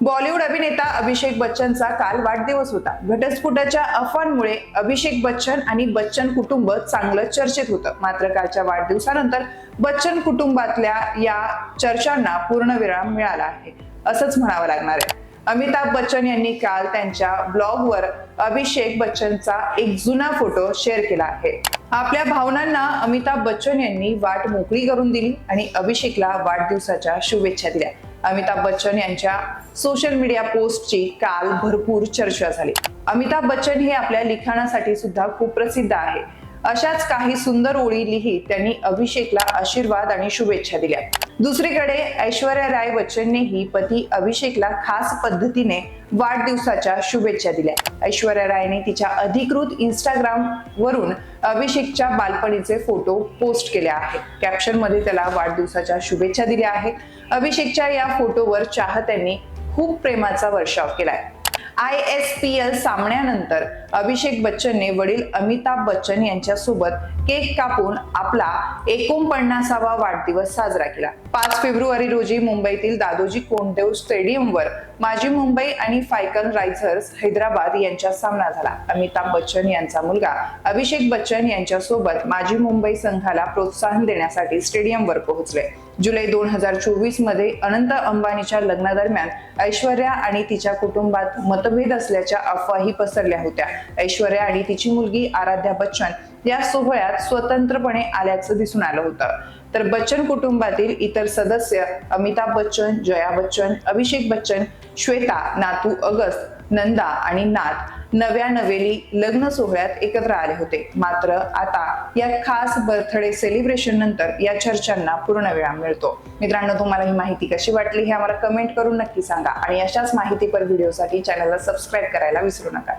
बॉलिवूड अभिनेता अभिषेक बच्चनचा काल वाढदिवस होता. घटस्फोटाच्या अफवांमुळे अभिषेक बच्चन आणि बच्चन कुटुंब चांगलं चर्चेत होतं. मात्र कालच्या वाढदिवसानंतर बच्चन कुटुंबातल्या या चर्चांना पूर्णविराम मिळाला आहे. असंच म्हणावं लागणार आहे. अमिताभ बच्चन यांनी काल त्यांच्या ब्लॉगवर अभिषेक बच्चनचा एक जुना फोटो शेअर केला आहे. आपल्या भावनांना अमिताभ बच्चन यांनी वाट मोकळी करून दिली आणि अभिषेकला वाढदिवसाच्या शुभेच्छा दिल्या. अमिताभ बच्चन यांच्या सोशल मीडिया पोस्टची काल भरपूर चर्चा झाली. अमिताभ बच्चन हे आपल्या लिखाणासाठी सुद्धा खूप प्रसिद्ध आहे. अशाच काही सुंदर ओळी लिहित त्यांनी अभिषेकला आशीर्वाद आणि शुभेच्छा दिल्या. दुसरीकडे ऐश्वर्या राय बच्चननेही पती अभिषेकला खास पद्धतीने वाढदिवसाच्या शुभेच्छा दिल्या. ऐश्वर्या रायने तिच्या अधिकृत इंस्टाग्राम वरून अभिषेकच्या बालपणीचे फोटो पोस्ट केले आहेत. कॅप्शनमध्ये त्याला वाढदिवसाच्या शुभेच्छा दिल्या आहेत. अभिषेकच्या या फोटोवर चाहत्यांनी खूप प्रेमाचा वर्षाव केलाय. आय एस पी एल सामन्यानंतर अभिषेक बच्चनने वडील अमिताभ बच्चन यांच्यासोबत केक कापून आपला एकोणपन्नासावा वाढदिवस साजरा केला. पाच फेब्रुवारी रोजी मुंबईतील दादोजी कोंडदेव स्टेडियमवर माजी मुंबई आणि फायकन रायझर्स हैदराबाद यांचा सामना झाला. अमिताभ बच्चन यांचा मुलगा अभिषेक बच्चन यांच्यासोबत माजी मुंबई संघाला प्रोत्साहन देण्यासाठी स्टेडियमवर पोहोचले. जुलै दोन हजार चोवीसमध्ये अनंत अंबानीच्या लग्नादरम्यान ऐश्वर्या आणि तिच्या कुटुंबात मतभेद असल्याच्या अफवाही पसरल्या होत्या. ऐश्वर्या आणि तिची मुलगी आराध्या बच्चन या सोहळ्यात स्वतंत्रपणे आल्याचं दिसून आलं होतं. तर बच्चन कुटुंबातील इतर सदस्य अमिताभ बच्चन जया बच्चन अभिषेक बच्चन श्वेता नातू अगस्त नंदा आणि नाथ नव्या नवेली लग्न सोहळ्यात एकत्र आले होते. मात्र आता या खास बर्थडे सेलिब्रेशन नंतर या चर्चांना पूर्ण वेळा मिळतो. मित्रांनो तुम्हाला ही माहिती कशी वाटली हे आम्हाला कमेंट करून नक्की सांगा. आणि अशाच माहितीपर व्हिडिओसाठी चॅनलला सबस्क्राईब करायला विसरू नका.